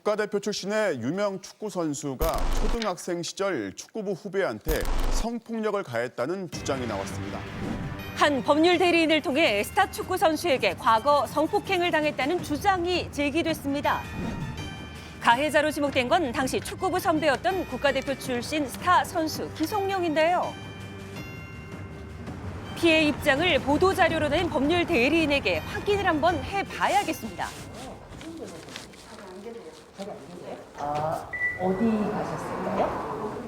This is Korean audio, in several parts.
국가대표 출신의 유명 축구 선수가 초등학생 시절 축구부 후배한테 성폭력을 가했다는 주장이 나왔습니다. 한 법률 대리인을 통해 스타 축구 선수에게 과거 성폭행을 당했다는 주장이 제기됐습니다. 가해자로 지목된 건 당시 축구부 선배였던 국가대표 출신 스타 선수 기성용인데요. 피해 입장을 보도자료로 낸 법률 대리인에게 확인을 한번 해봐야겠습니다. 아, 어디 가셨을까요?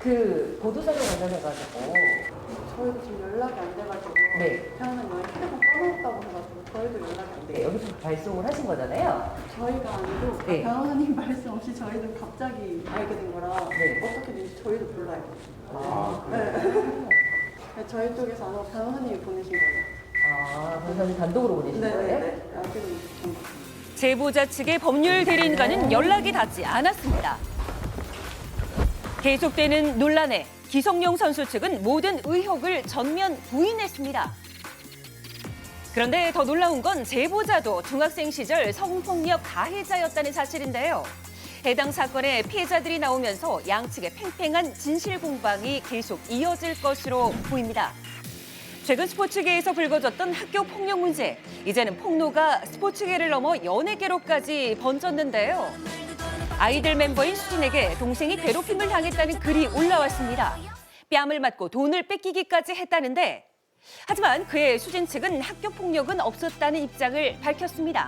그 보도자료 관련해가지고 저희도 지금 연락이 안 돼가지고 네. 병원은 왜 휴대폰 꺼놓았다고 해가지고 저희도 연락이 안 네, 돼요. 여기서 발송을 하신 거잖아요. 저희가 아니고 네. 변호사님 말씀 없이 저희도 갑자기 알게 된 거라 네. 어떻게 된지 저희도 몰라요. 아, 네, 저희 쪽에서 아마 변호사님이 보내신 거예요. 아, 변호사님 단독으로 보내신 거예요? 네네네. 알게 된 거. 제보자 측의 법률 대리인과는 연락이 닿지 않았습니다. 계속되는 논란에 기성용 선수 측은 모든 의혹을 전면 부인했습니다. 그런데 더 놀라운 건 제보자도 중학생 시절 성폭력 가해자였다는 사실인데요. 해당 사건의 피해자들이 나오면서 양측의 팽팽한 진실 공방이 계속 이어질 것으로 보입니다. 최근 스포츠계에서 불거졌던 학교 폭력 문제. 이제는 폭로가 스포츠계를 넘어 연예계로까지 번졌는데요. 아이들 멤버인 수진에게 동생이 괴롭힘을 당했다는 글이 올라왔습니다. 뺨을 맞고 돈을 뺏기기까지 했다는데 하지만 그의 수진 측은 학교 폭력은 없었다는 입장을 밝혔습니다.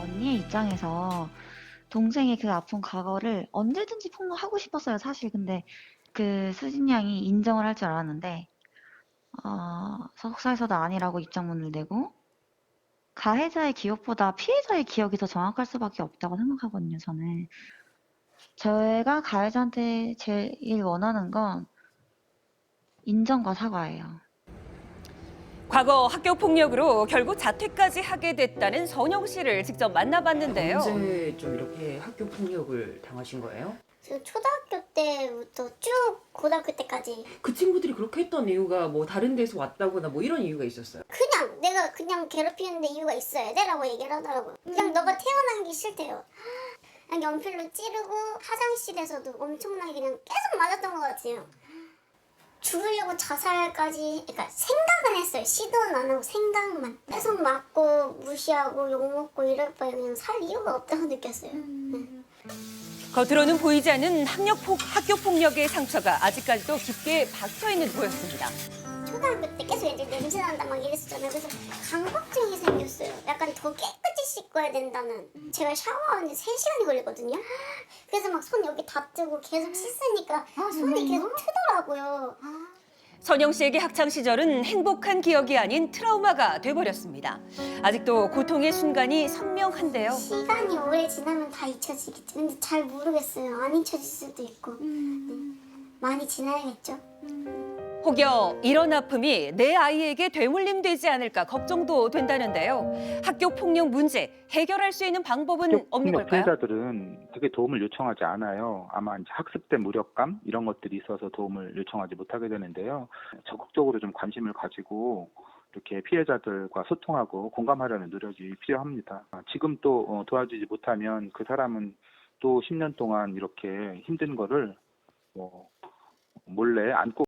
언니의 입장에서 동생의 그 아픈 과거를 언제든지 폭로하고 싶었어요, 사실. 근데 그 수진 양이 인정을 할 줄 알았는데, 어, 소속사에서도 아니라고 입장문을 내고, 가해자의 기억보다 피해자의 기억이 더 정확할 수밖에 없다고 생각하거든요, 저는. 제가 가해자한테 제일 원하는 건 인정과 사과예요. 과거 학교 폭력으로 결국 자퇴까지 하게 됐다는 선영 씨를 직접 만나봤는데요. 언제 좀 이렇게 학교 폭력을 당하신 거예요? 그 초등학교 때부터 쭉 고등학교 때까지 그 친구들이 그렇게 했던 이유가 뭐 다른 데서 왔다거나 뭐 이런 이유가 있었어요? 그냥 내가 그냥 괴롭히는데 이유가 있어야 돼라고 얘기를 하더라고요. 그냥 너가 태어난 게 싫대요. 그냥 연필로 찌르고 화장실에서도 엄청나게 그냥 계속 맞았던 것 같아요. 죽으려고 자살까지 그러니까 생각은 했어요. 시도는 안 하고 생각만 계속 맞고 무시하고 욕먹고 이럴 바에 그냥 살 이유가 없다고 느꼈어요. 네. 겉으로는 보이지 않는 학력 폭, 학교 폭력의 상처가 아직까지도 깊게 박혀 있는 보였습니다. 초등학교 때 계속 애들 냄새 난다 막 이랬었잖아요. 그래서 강박증이 생겼어요. 약간 더 깨끗이 씻어야 된다는. 제가 샤워하는데 3시간이 걸리거든요. 그래서 막 손 여기 다 뜨고 계속 씻으니까 손이 계속 트더라고요. 선영 씨에게 학창 시절은 행복한 기억이 아닌 트라우마가 돼버렸습니다. 아직도 고통의 순간이 선명한데요. 시간이 오래 지나면 다 잊혀지겠죠. 근데 잘 모르겠어요. 안 잊혀질 수도 있고. 네. 많이 지나야겠죠. 혹여 이런 아픔이 내 아이에게 되물림되지 않을까 걱정도 된다는데요. 학교 폭력 문제 해결할 수 있는 방법은 없는 폭력 걸까요? 피해자들은 크게 도움을 요청하지 않아요. 아마 이제 학습된 무력감 이런 것들이 있어서 도움을 요청하지 못하게 되는데요. 적극적으로 좀 관심을 가지고 이렇게 피해자들과 소통하고 공감하려는 노력이 필요합니다. 아, 지금 또 어, 도와주지 못하면 그 사람은 또 10년 동안 이렇게 힘든 거를 뭐 몰래 안고